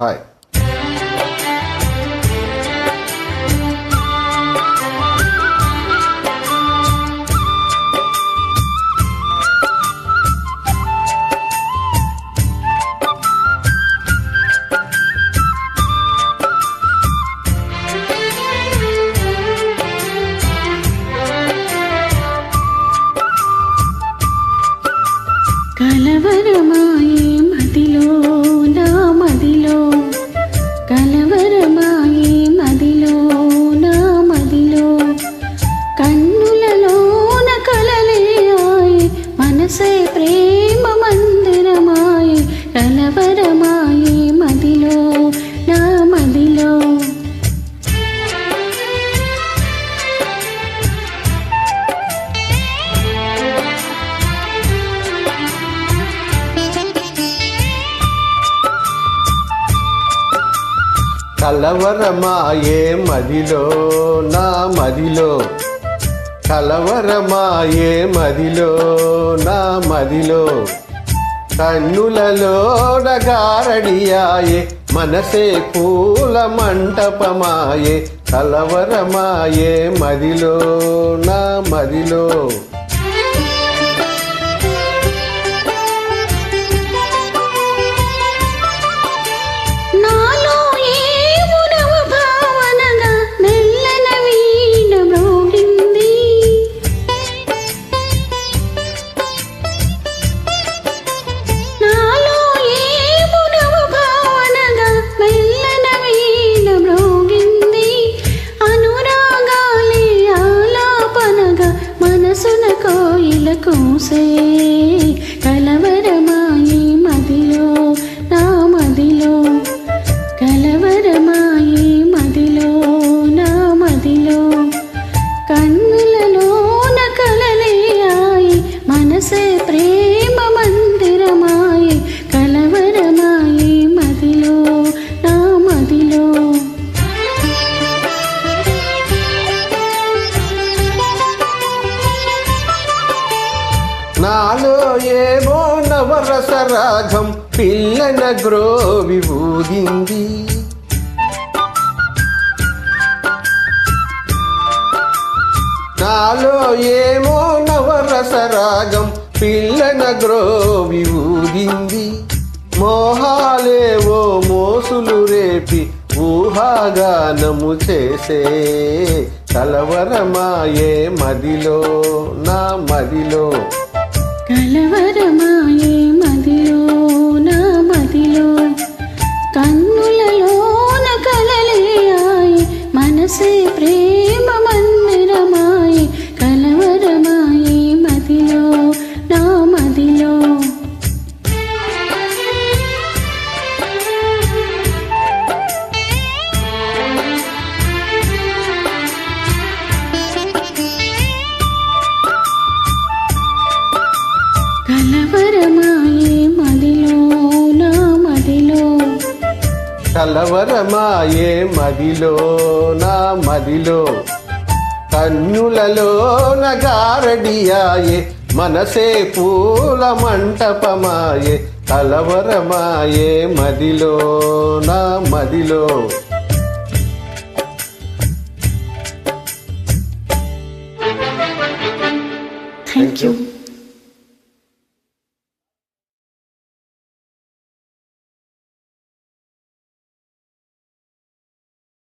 Hi. మనసే ప్రేమ మందిరమాయి కలవరమాయి మదిలో నా మదిలో. కలవరమాయే మదిలో నా మదిలో. కలవరమాయే మదిలో నా మదిలో. కన్నులలో నగారడియాయే మనసే పూల మంటపమాయే. కలవరమాయే మదిలో నా మదిలో. కలవరమాయి మదిలో నా మదిలో. కన్నులలోన కలలేయాయి మనసే ప్రేమ మందిరమాయి. కలవరమాయి మదిలో నా మదిలో. నాలో ఏమో నవరస రాగం పిల్లన గ్రోవి ఊగింది. నాలో ఏమో నవరసరాగం పిల్లన గ్రోవి ఊగింది. మోహాలేవో మోసులు రేపి ఊహాగానము చేసే కలవరమాయే మదిలో నా మదిలో. కలవరమాయే మదిలో నా మదిలో. కలవరమాయే మదిలో నా మదిలో. కన్నులలో నగారడియాయే మనసే పూల మంటపమాయే. కలవరమాయే మదిలో నా మదిలో. Thank you